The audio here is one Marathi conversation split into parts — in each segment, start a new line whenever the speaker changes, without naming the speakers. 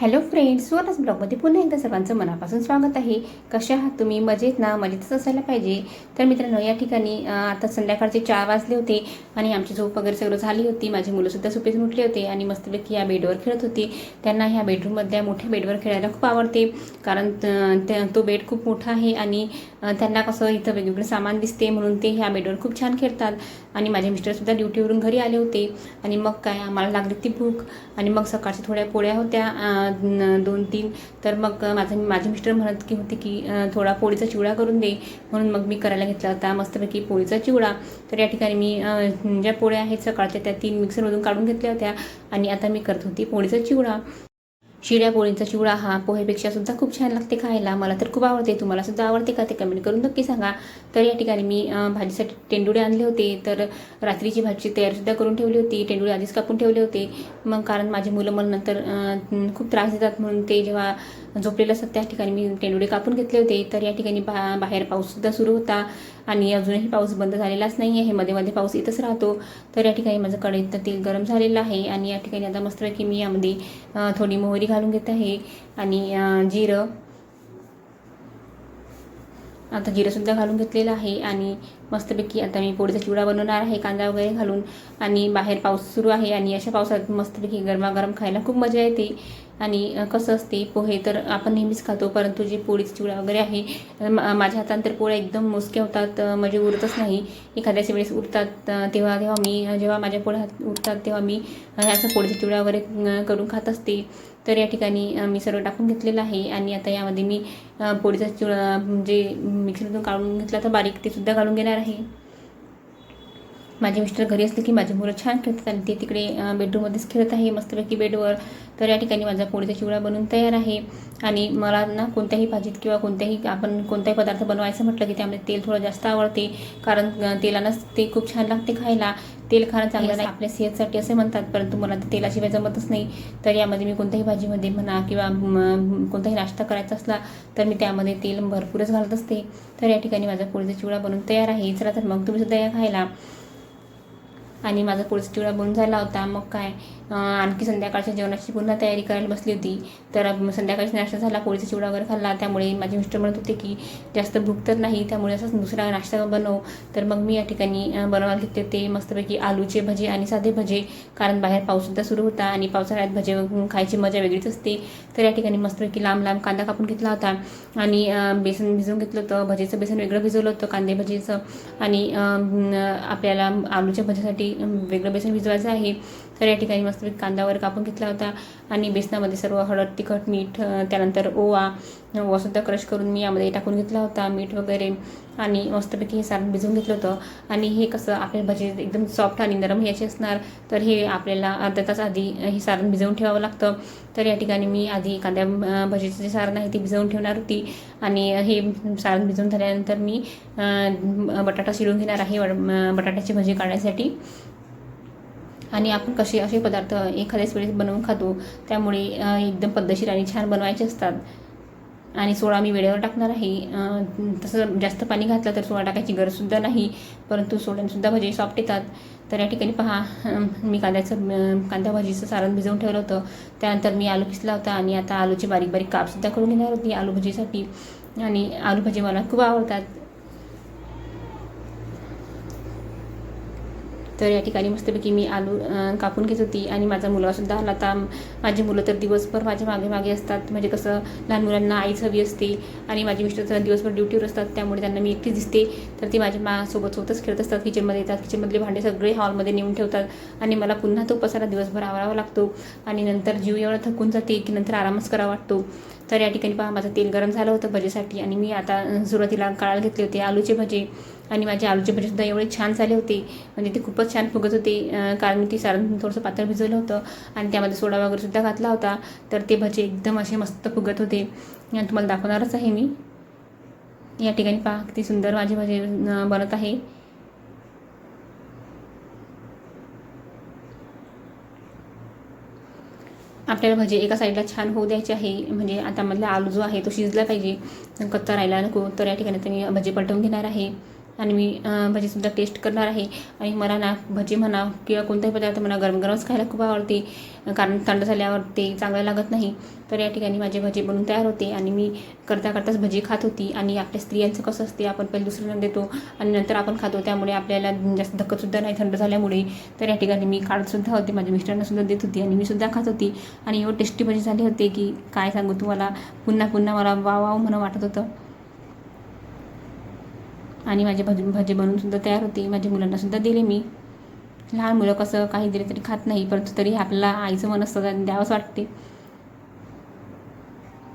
हॅलो फ्रेंड्स स्वराज ब्लॉगमध्ये पुन्हा एकदा सर्वांचं मनापासून स्वागत आहे. कशा आहात तुम्ही? मजेत ना? मजेतच असायला पाहिजे. तर मित्रांनो या ठिकाणी आता संध्याकाळचे चार वाजले होते आणि आमची झोप वगैरे सगळं झाली होती. माझी मुलंसुद्धा सुपेतून उठले होते आणि मस्तपैकी या बेडवर खेळत होते. त्यांना ह्या बेडरूममधल्या मोठ्या बेडवर खेळायला खूप आवडते. कारण त- त्या- तो बेड खूप मोठा आहे आणि त्यांना कसं इथं वेगवेगळं सामान दिसते म्हणून ते ह्या बेडवर खूप छान खेळतात. आणि माझे मिस्टरसुद्धा ड्युटीवरून घरी आले होते. आणि मग काय आम्हाला लागली ती भूक. आणि मग सकाळच्या थोड्या पोळ्या होत्या. दोन तीन. तर मग माझं माझे मिस्टर म्हणत की होते की थोडा पोळीचा चिवडा करून दे. म्हणून मग मी करायला घेतला होता. मस्तपैकी पोळीचा चिवडा. तर या ठिकाणी मी ज्या पोळ्या आहेत सकाळच्या त्या तीन मिक्सरमधून काढून घेतल्या होत्या. आणि आता मी करत होती पोळीचा चिवडा. शिड्या पोळींचा चिवडा हा पोहेपेक्षा सुद्धा खूप छान लागते खायला. मला तर खूप आवडते. तुम्हाला सुद्धा आवडते का ते कमेंट करून नक्की सांगा. तर या ठिकाणी मी भाजीसाठी टेंडुळे आणले होते. तर रात्रीची भाजी तयारसुद्धा करून ठेवली होती. टेंडुळे आधीच कापून ठेवले होते. मग कारण माझी मुलं मला नंतर खूप त्रास देतात म्हणून ते जेव्हा झोपलेलं असतात त्या ठिकाणी मी टेंडुळे कापून घेतले होते. तर या ठिकाणी बा बाहेर पाऊससुद्धा सुरू होता. आणि अजूनही पाऊस बंद झालेलाच नाही आहे मध्ये मध्ये पाऊस येतच राहतो. तर या ठिकाणी माझं कढईत तेल गरम झालेलं आहे आणि या ठिकाणी आता मस्तपैकी मी यामध्ये थोडी मोहरी घालून घेत आहे आणि जिरं आता जिरंसुद्धा घालून घेतलेलं आहे आणि मस्तपैकी आता मी पोळीचा चिवडा बनवणार आहे कांदा वगैरे घालून आणि बाहेर पाऊस सुरू आहे आणि अशा पावसात मस्तपैकी गरमागरम खायला खूप मजा येते. आणि कसं असते पोहे तर आपण नेहमीच खातो परंतु जे पोळीचा चिवडा वगैरे आहे मा- माझ्या हातात तर पोळ्या एकदम मोजक्या होतात म्हणजे उरतच नाही. एखाद्याच वेळेस उरतात तेव्हा तेव्हा मी जेव्हा माझ्या पोळ्या हात- उरतात तेव्हा मी असं पोळीचा चिवडा वगैरे करून खात असते. तर या ठिकाणी मी सर्व टाकून घेतलेलं आहे आणि आता यामध्ये मी पोळीचा चिवडा जे म्हणजे मिक्सरमधून काढून घेतला तर बारीक ते सुद्धा घालून घेणार आहे. माझे मिस्टर घरी असले की माझी मुलं छान खेळतात आणि ते तिकडे बेडरूममध्येच खेळत आहे. मस्तपैकी बेडवर तर या ठिकाणी माझा पोळीचा चिवडा बनवून तयार आहे. आणि मला ना कोणत्याही भाजीत किंवा कोणत्याही आपण कोणताही पदार्थ बनवायचं म्हटलं की त्यामध्ये तेल थोडं जास्त आवडते. कारण तेलानंच ते खूप छान लागते खायला. तेल खाणं चांगलं नाही. आपल्या सेहतसाठी असे म्हणतात परंतु मला तर तेलाशिवाय जमतच नाही. तर यामध्ये मी कोणत्याही भाजीमध्ये म्हणा किंवा कोणताही नाश्ता करायचा असला तर मी त्यामध्ये तेल भरपूरच घालत असते. तर या ठिकाणी माझा पोळीचा चिवडा बनवून तयार आहे. चला तर मग तुम्ही सुद्धा या खायला. आणि माझा पोळीचा चिवडा बनून झाला होता. मग काय? आणखी संध्याकाळच्या जेवणाची पुन्हा तयारी करायला बसली होती. तर संध्याकाळचा नाश्ता झाला पोळीचा चिवडा वगैरे खाल्ला. त्यामुळे माझे मिस्टर म्हणत होते की जास्त भूक तर नाही त्यामुळे असंच दुसरा नाश्ता बनव. तर मग मी या ठिकाणी बनवायला घेतले ते मस्तपैकी आलूचे भजे आणि साधे भजे. कारण बाहेर पाऊससुद्धा सुरू होता आणि पावसाळ्यात भजे खायची मजा वेगळीच असते. तर या ठिकाणी मस्तपैकी लांब लांब कांदा कापून घेतला होता. आणि बेसन भिजवून घेतलं होतं. भजेचं बेसन वेगळं भिजवलं होतं कांदे भजेचं. आणि आपल्याला आलूच्या भजेसाठी वेगळं बेसन भिजवायचं आहे. तर या ठिकाणी मस्तपैकी कांदा कापून घेतला होता. आणि बेसनामध्ये सर्व हळद तिखट मीठ त्यानंतर ओवा ओवासुद्धा क्रश करून मी यामध्ये टाकून घेतला होता मीठ वगैरे. आणि मस्तपैकी हे सारण भिजवून घेतलं होतं. आणि हे कसं आपले भजी एकदम सॉफ्ट आणि नरम याचे असणार. तर हे आपल्याला अर्धा तास आधी हे सारण भिजवून ठेवावं लागतं. तर या ठिकाणी मी आधी कांद्या अं, भजीचं जे सारण आहे ते भिजवून ठेवणार होती. आणि हे सारण भिजवून झाल्यानंतर मी बटाटा शिरून घेणार आहे बटाट्याची भजी काढण्यासाठी. आणि आपण कसे असे पदार्थ एखाद्याच वेळेस बनवून खातो त्यामुळे एकदम पद्धतशीर आणि छान बनवायचे असतात. आणि सोडा मी वेळेवर टाकणार आहे. तसं जास्त पाणी घातलं तर सोडा टाकायची गरजसुद्धा नाही परंतु सोड्यानेसुद्धा भजी सॉफ्ट येतात. तर या ठिकाणी पहा मी कांद्याचं कांदा भाजीचं सारण भिजवून ठेवलं होतं. त्यानंतर मी आलू किसला होता आणि आता आलूची बारीक बारीक कापसुद्धा करून घेणार होती आलू भजीसाठी. आणि आलू भजी मला खूप आवडतात. तर या ठिकाणी मस्तपैकी मी आलू कापून घेत होती आणि माझा मुलगासुद्धा आला. आता माझी मुलं तर दिवसभर माझ्या मागे मागे असतात. म्हणजे कसं लहान मुलांना आईच हवी असते आणि माझे मिस्टर तर दिवसभर ड्युटीवर असतात. त्यामुळे त्यांना मी एकटीच दिसते. तर ते माझ्या मासोबत सोबतच खेळत असतात. किचनमध्ये येतात. किचनमधले भांडे सगळे हॉलमध्ये नेऊन ठेवतात. आणि मला पुन्हा तो पसारा दिवसभर आवरावा लागतो. आणि नंतर जीव एवढा थकून जाते की नंतर आरामच करावा वाटतो. तर या ठिकाणी पहा माझं तेल गरम झालं होतं भजेसाठी आणि मी आता सुरुवातीला काळाला घेतले होते आलूचे भजे. आणि माझे आलूचे भजेसुद्धा एवढे छान झाले होते. म्हणजे ते खूपच छान फुगत होते. कारण मी ते सारण थोडंसं पातळ भिजवलं होतं आणि त्यामध्ये सोडा वगैरे सुद्धा घातला होता. तर ते भजे एकदम असे मस्त फुगत होते. आणि तुम्हाला दाखवणारच आहे मी. या ठिकाणी पहा किती सुंदर माझे भजे बनत आहे. आपल्याला भजे एका साईडला छान होऊ द्यायचे आहे. म्हणजे आता मधला आलू जो आहे तो शिजला पाहिजे. कच्चा राहायला नको तर या ठिकाणी आता मी पटवून पलटवून घेणार आहे. आणि मी भजीसुद्धा टेस्ट करणार आहे. आणि मला ना भजी म्हणा किंवा कोणताही पदार्थ म्हणा गरम गरमच खायला खूप आवडते. कारण थंड झाल्यावर ते चांगलं लागत नाही. तर या ठिकाणी माझे भजी बनून तयार होते आणि मी करता करताच भजी खात होती. आणि आपल्या स्त्रियांचं कसं असते आपण पहिले दुसऱ्यांना देतो आणि नंतर आपण खातो. त्यामुळे आपल्याला जास्त धक्कतसुद्धा नाही थंड झाल्यामुळे. तर या ठिकाणी मी काढतसुद्धा होते. माझ्या मिस्टरांनासुद्धा देत होती आणि मी सुद्धा खात होती. आणि एवढं टेस्टी भजी झाले होते की काय सांगू तुम्हाला? पुन्हा पुन्हा मला वाव वाव म्हणून वाटत होतं. आणि माझे भजी भजे बनवूनसुद्धा तयार होते. माझ्या मुलांना सुद्धा दिले मी. लहान मुलं कसं काही दिले तरी खात नाही परंतु तरी आपल्याला आईचं मन असतं द्यावंच वाटते.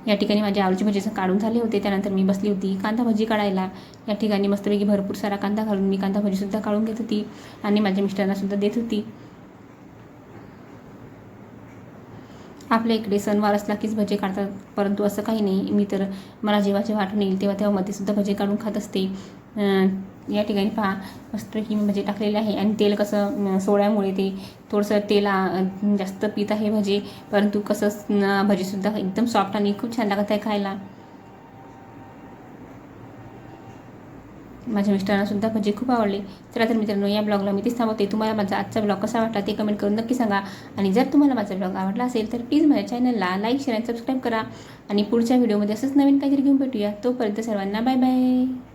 या ठिकाणी माझ्या आवडीचे भजी काढून झाले होते. त्यानंतर मी बसली होती कांदा भजी काढायला. या ठिकाणी मस्तपैकी भरपूर सारा कांदा घालून मी कांदा भजीसुद्धा काढून घेत होती आणि माझ्या मिस्टरांना सुद्धा देत होती. आपल्या इकडे सणवार असला कीच भजे काढतात परंतु असं काही नाही. मी तर मला जेव्हा जेव्हा आठवण येईल तेव्हा तेव्हा मध्ये सुद्धा भजे काढून खात असते. या ठिकाणी पहा मस्तपैकी मी भजे टाकलेले आहे. आणि तेल कसं अं, सोड्यामुळे ते थोडंसं तेल जास्त पित आहे भजे परंतु कसं भजीसुद्धा एकदम सॉफ्ट आणि खूप छान लागत आहे खायला. माझ्या मिस्टरांनासुद्धा भजी खूप आवडले. चला तर मित्रांनो या ब्लॉगला मी तेच थांबवते. तुम्हाला माझा आजचा ब्लॉग कसा वाटला ते कमेंट करून नक्की सांगा. आणि जर तुम्हाला माझा ब्लॉग आवडला असेल तर प्लीज माझ्या चॅनलला लाईक शेअर आणि सबस्क्राईब करा. आणि पुढच्या व्हिडिओमध्ये असंच नवीन काहीतरी घेऊन भेटूया. तोपर्यंत सर्वांना बाय बाय